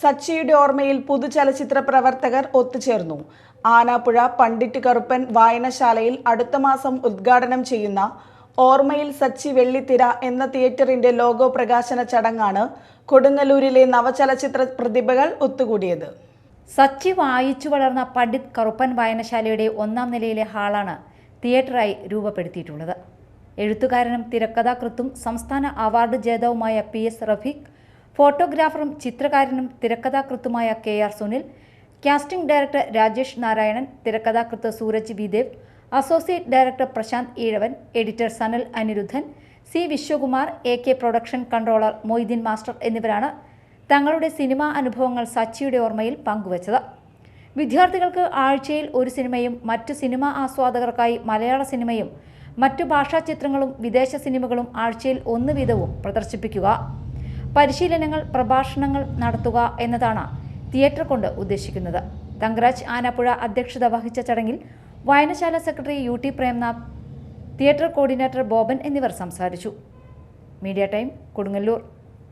സച്ചിയുടെ ഓർമ്മയിൽ പുതുചലച്ചിത്ര പ്രവർത്തകർ ഒത്തുചേർന്നു. ആനാപ്പുഴ പണ്ഡിറ്റ് കറുപ്പൻ വായനശാലയിൽ അടുത്ത മാസം ഉദ്ഘാടനം ചെയ്യുന്ന ഓർമ്മയിൽ സച്ചി വെള്ളിത്തിര എന്ന തിയേറ്ററിന്റെ ലോഗോ പ്രകാശന ചടങ്ങാണ് കൊടുങ്ങല്ലൂരിലെ നവചലച്ചിത്ര പ്രതിഭകൾ ഒത്തുകൂടിയത്. സച്ചി വായിച്ചു വളർന്ന പണ്ഡിറ്റ് കറുപ്പൻ വായനശാലയുടെ ഒന്നാം നിലയിലെ ഹാളാണ് തിയേറ്ററായി രൂപപ്പെടുത്തിയിട്ടുള്ളത്. എഴുത്തുകാരനും തിരക്കഥാകൃത്തും സംസ്ഥാന അവാർഡ് ജേതാവുമായ പി എസ് റഫീഖ് ഫോട്ടോഗ്രാഫറും ചിത്രകാരനും തിരക്കഥാകൃത്തുമായ K R Sunil casting director Rajesh Narayanan തിരക്കഥാകൃത്ത് Sooraj Videv associate director Prashanth Ezhavan editor Sanal Aniruddhan C Vishwakumar A K production controller Moideen master എന്നിവരാണ് തങ്ങളുടെ സിനിമാ അനുഭവങ്ങൾ സച്ചിയുടെ ഓർമ്മയിൽ പങ്കുവച്ചത്. വിദ്യാർത്ഥികൾക്ക് ആഴ്ചയിൽ ഒരു സിനിമയും മറ്റു സിനിമാ ആസ്വാദകർക്കായി മലയാള സിനിമയും മറ്റു ഭാഷാ ചിത്രങ്ങളും വിദേശ സിനിമകളും ആഴ്ചയിൽ ഒന്ന് വീതവും പ്രദർശിപ്പിക്കുക. പരിശീലനങ്ങൾ പ്രഭാഷണങ്ങൾ നടത്തുക എന്നതാണ് തിയേറ്റർ കൊണ്ട് ഉദ്ദേശിക്കുന്നത്. തങ്കരാജ് ആനപ്പുഴ അധ്യക്ഷത വഹിച്ച ചടങ്ങിൽ വായനശാല secretary U T Premnath theatre coordinator Boban എന്നിവർ സംസാരിച്ചു. Media time Kodungallur.